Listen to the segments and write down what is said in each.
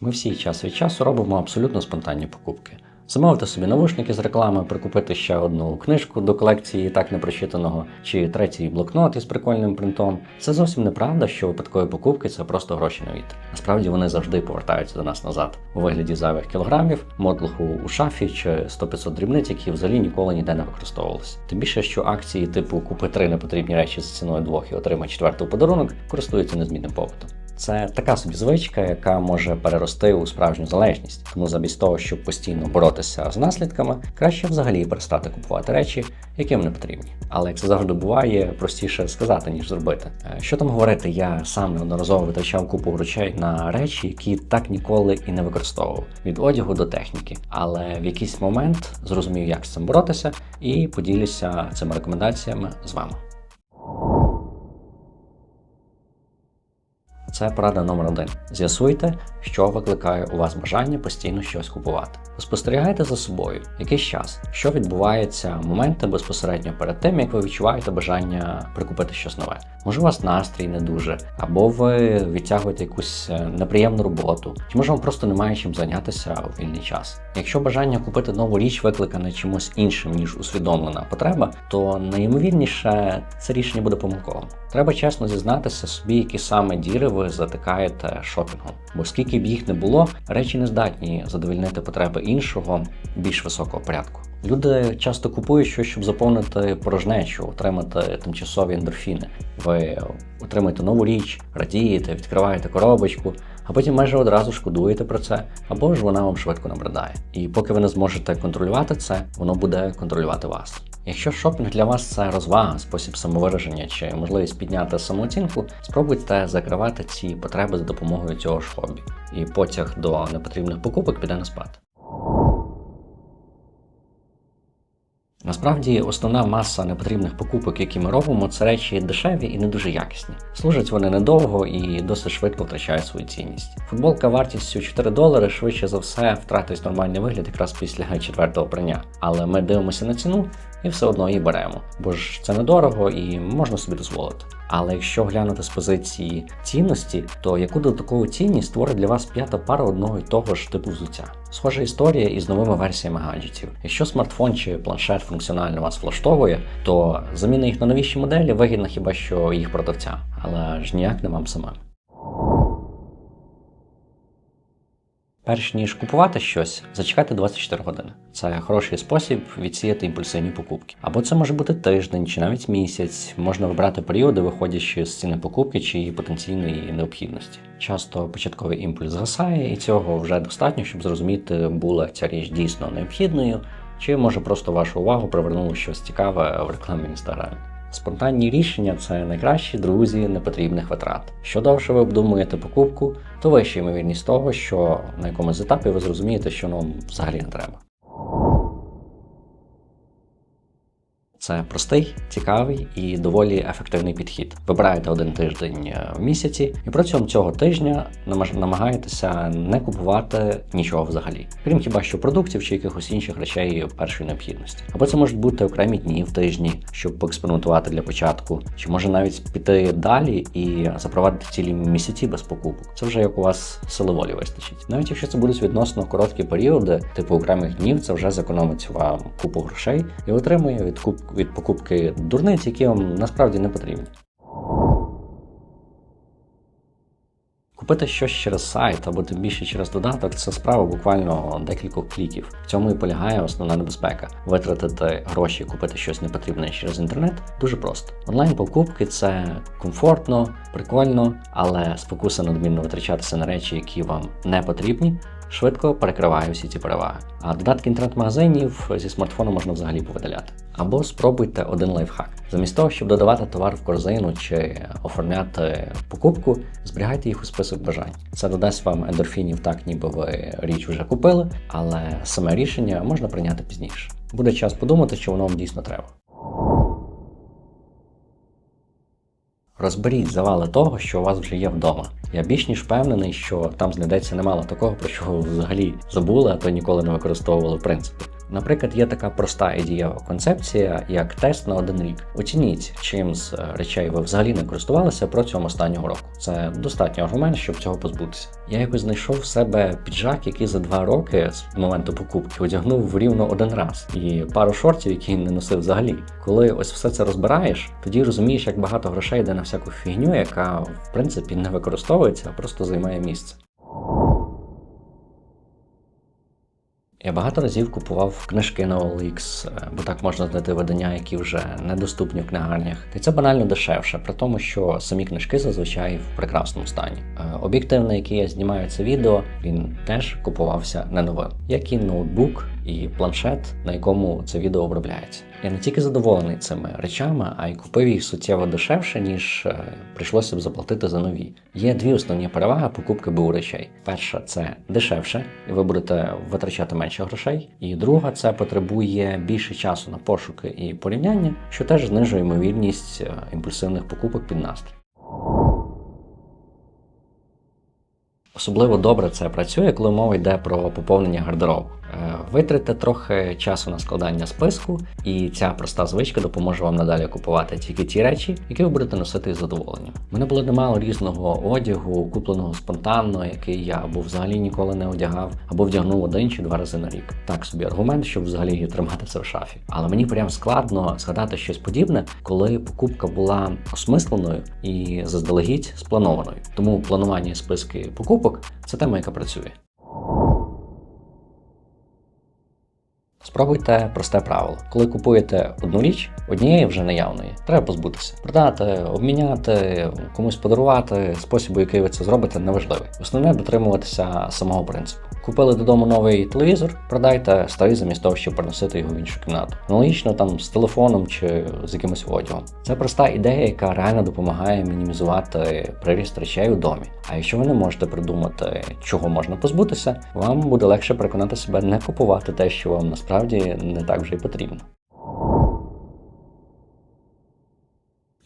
Ми всі час від часу робимо абсолютно спонтанні покупки. Замовити собі навушники з реклами, прикупити ще одну книжку до колекції так непрочитаного, чи третій блокнот із прикольним принтом. Це зовсім неправда, що випадкові покупки це просто гроші на вітер. Насправді вони завжди повертаються до нас назад у вигляді зайвих кілограмів, мотлуху у шафі чи 100-500 дрібниць, які взагалі ніколи ніде не використовувалися. Тим більше, що акції типу купи три непотрібні речі за ціною двох і отримай четвертий подарунок користуються незмінним попитом. Це така собі звичка, яка може перерости у справжню залежність. Тому замість того, щоб постійно боротися з наслідками, краще взагалі перестати купувати речі, які вам не потрібні. Але як це завжди буває, простіше сказати, ніж зробити. Е, Що там говорити, я сам неодноразово витрачав купу грошей на речі, які так ніколи і не використовував від одягу до техніки. Але в якийсь момент зрозумів, як з цим боротися, і поділюся цими рекомендаціями з вами. Це порада номер один. З'ясуйте, що викликає у вас бажання постійно щось купувати. Спостерігайте за собою якийсь час, що відбувається моменти безпосередньо перед тим, як ви відчуваєте бажання прикупити щось нове. Може, у вас настрій не дуже, або ви відтягуєте якусь е, неприємну роботу, чи може вам просто немає чим зайнятися у вільний час. Якщо бажання купити нову річ викликане чимось іншим, ніж усвідомлена потреба, то найімовірніше це рішення буде помилковим. Треба чесно зізнатися собі, які саме діри ви затикаєте шопінгом. Бо скільки б їх не було, речі не здатні задовольнити потреби іншого більш високого порядку. Люди часто купують щось, щоб заповнити порожнечу, отримати тимчасові ендорфіни. Ви отримаєте нову річ, радієте, відкриваєте коробочку, а потім майже одразу шкодуєте про це, або ж вона вам швидко набридає. І поки ви не зможете контролювати це, воно буде контролювати вас. Якщо шопінг для вас це розвага, спосіб самовираження чи можливість підняти самооцінку, спробуйте закривати ці потреби за допомогою цього ж хобі, і потяг до непотрібних покупок піде на спад. Насправді основна маса непотрібних покупок, які ми робимо, це речі дешеві і не дуже якісні. Служать вони недовго і досить швидко втрачають свою цінність. Футболка вартістю 4 долари швидше за все втратить нормальний вигляд якраз після четвертого прання. Але ми дивимося на ціну і все одно її беремо, бо ж це недорого і можна собі дозволити. Але якщо глянути з позиції цінності, то яку додаткову цінність створить для вас п'ята пара одного і того ж типу взуття? Схожа історія із новими версіями гаджетів. Якщо смартфон чи планшет функціонально вас влаштовує, то заміна їх на новіші моделі вигідна хіба що їх продавця, але ж ніяк не вам самим. Перш ніж купувати щось, зачекайте 24 години. Це хороший спосіб відсіяти імпульсивні покупки. Або це може бути тиждень чи навіть місяць. Можна вибрати періоди, виходячи з ціни покупки чи її потенційної необхідності. Часто початковий імпульс згасає, і цього вже достатньо, щоб зрозуміти, була ця річ дійсно необхідною, чи може просто вашу увагу привернуло щось цікаве в рекламі інстаграмі. Спонтанні рішення це найкращі друзі непотрібних витрат. Що довше ви обдумуєте покупку, то вища ймовірність того, що на якомусь етапі ви зрозумієте, що нам взагалі не треба. Це простий, цікавий і доволі ефективний підхід. Вибираєте один тиждень е, в місяці, і протягом цього тижня намагаєтеся не купувати нічого взагалі, крім хіба що продуктів чи якихось інших речей першої необхідності. Або це можуть бути окремі дні в тижні, щоб поекспериментувати для початку, чи може навіть піти далі і запровадити цілі місяці без покупок. Це вже як у вас сили волі вистачить. Навіть якщо це будуть відносно короткі періоди, типу окремих днів, це вже зекономить вам купу грошей і отримує від куп від покупки дурниць, які вам насправді не потрібні. Купити щось через сайт або тим більше через додаток це справа буквально декількох кліків. В цьому і полягає основна небезпека. Витратити гроші, купити щось непотрібне через інтернет дуже просто. Онлайн-покупки це комфортно, прикольно, але спокуса надмірно витрачатися на речі, які вам не потрібні, швидко перекриває всі ці переваги. А додатки інтернет-магазинів зі смартфону можна взагалі повидаляти. Або спробуйте один лайфхак. Замість того, щоб додавати товар в корзину чи оформляти покупку, зберігайте їх у список бажань. Це додасть вам ендорфінів так, ніби ви річ вже купили, але саме рішення можна прийняти пізніше. Буде час подумати, що воно вам дійсно треба. Розберіть завали того, що у вас вже є вдома. Я більш ніж впевнений, що там знайдеться немало такого, про що ви взагалі забули, а то ніколи не використовували в принципі. Наприклад, є така проста і дієва концепція, як тест на один рік. Оцініть, чим з е, речей ви взагалі не користувалися протягом останнього року. Це достатній аргумент, щоб цього позбутися. Я якось знайшов в себе піджак, який за два роки з моменту покупки одягнув рівно один раз, і пару шортів, які не носив взагалі. Коли ось все це розбираєш, тоді розумієш, як багато грошей йде на всяку фігню, яка в принципі не використовується, а просто займає місце. Я багато разів купував книжки на OLX, е, бо так можна знайти видання, які вже недоступні в книгарнях. І це банально дешевше, при тому, що самі книжки зазвичай в прекрасному стані. Е, Об'єктив, на який я знімаю це відео, він теж купувався не новим, як і ноутбук і планшет, на якому це відео обробляється. Я не тільки задоволений цими речами, а й купив їх суттєво дешевше, ніж е, прийшлося б заплатити за нові. Є дві основні переваги покупки БУ речей. Перша це дешевше, і ви будете витрачати менше грошей. І друга це потребує більше часу на пошуки і порівняння, що теж знижує ймовірність е, імпульсивних покупок під настрій. Особливо добре це працює, коли мова йде про поповнення гардеробу. Е, Витратьте трохи часу на складання списку, і ця проста звичка допоможе вам надалі купувати тільки ті речі, які ви будете носити із задоволенням. Мене було немало різного одягу, купленого спонтанно, який я або взагалі ніколи не одягав, або вдягнув один чи два рази на рік. Так собі аргумент, щоб взагалі тримати це в шафі. Але мені прям складно згадати щось подібне, коли покупка була осмисленою і заздалегідь спланованою. Тому планування списки покупок це тема, яка працює. Спробуйте просте правило. Коли купуєте одну річ, однієї вже наявної, треба позбутися. Продати, обміняти, комусь подарувати, Спосіб, який ви це зробите, неважливий. Основне дотримуватися самого принципу. Купили додому новий телевізор, продайте старий замість того, щоб переносити його в іншу кімнату. Аналогічно там з телефоном чи з якимось одягом. Це проста ідея, яка реально допомагає мінімізувати приріст речей у домі. А якщо ви не можете придумати, чого можна позбутися, вам буде легше переконати себе не купувати те, що вам насправді не так вже й потрібно.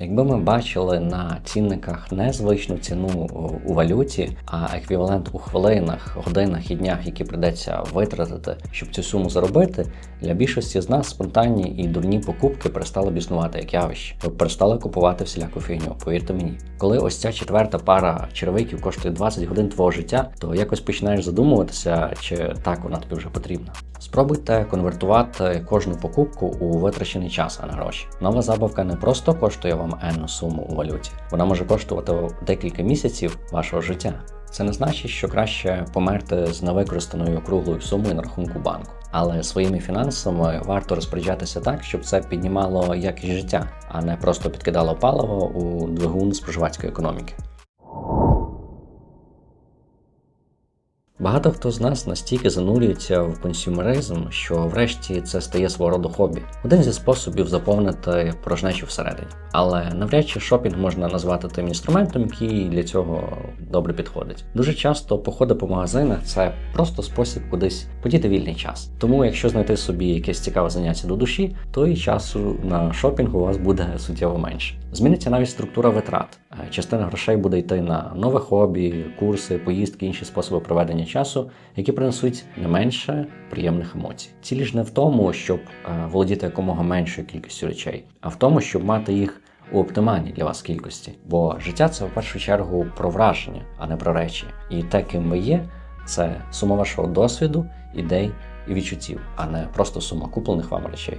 Якби ми бачили на цінниках не звичну ціну у валюті, а еквівалент у хвилинах, годинах і днях, які придеться витратити, щоб цю суму заробити, для більшості з нас спонтанні і дурні покупки перестали б існувати як явище. Ви перестали купувати всіляку фігню, повірте мені. Коли ось ця четверта пара черевиків коштує 20 годин твого життя, то якось починаєш задумуватися, чи так вона тобі вже потрібна. Спробуйте конвертувати кожну покупку у витрачений час, а не гроші. Нова забавка не просто коштує вам енну суму у валюті, вона може коштувати декілька місяців вашого життя. Це не значить, що краще померти з невикористаною округлою сумою на рахунку банку. Але своїми фінансами варто розпоряджатися так, щоб це піднімало якість життя, а не просто підкидало паливо у двигун споживацької економіки. Багато хто з нас настільки занурюється в консюмеризм, що врешті це стає свого роду хобі. Один зі способів заповнити порожнечу всередині. Але навряд чи шопінг можна назвати тим інструментом, який для цього добре підходить. Дуже часто походи по магазинах це просто спосіб кудись подіти вільний час. Тому, якщо знайти собі якесь цікаве заняття до душі, то і часу на шопінг у вас буде суттєво менше. Зміниться навіть структура витрат. Частина грошей буде йти на нове хобі, курси, поїздки, інші способи проведення часу, які принесуть не менше приємних емоцій. Ціль ж не в тому, щоб е, володіти якомога меншою кількістю речей, а в тому, щоб мати їх у оптимальній для вас кількості. Бо життя це в першу чергу про враження, а не про речі. І те, ким ви є, це сума вашого досвіду, ідей і відчуттів, а не просто сума куплених вам речей.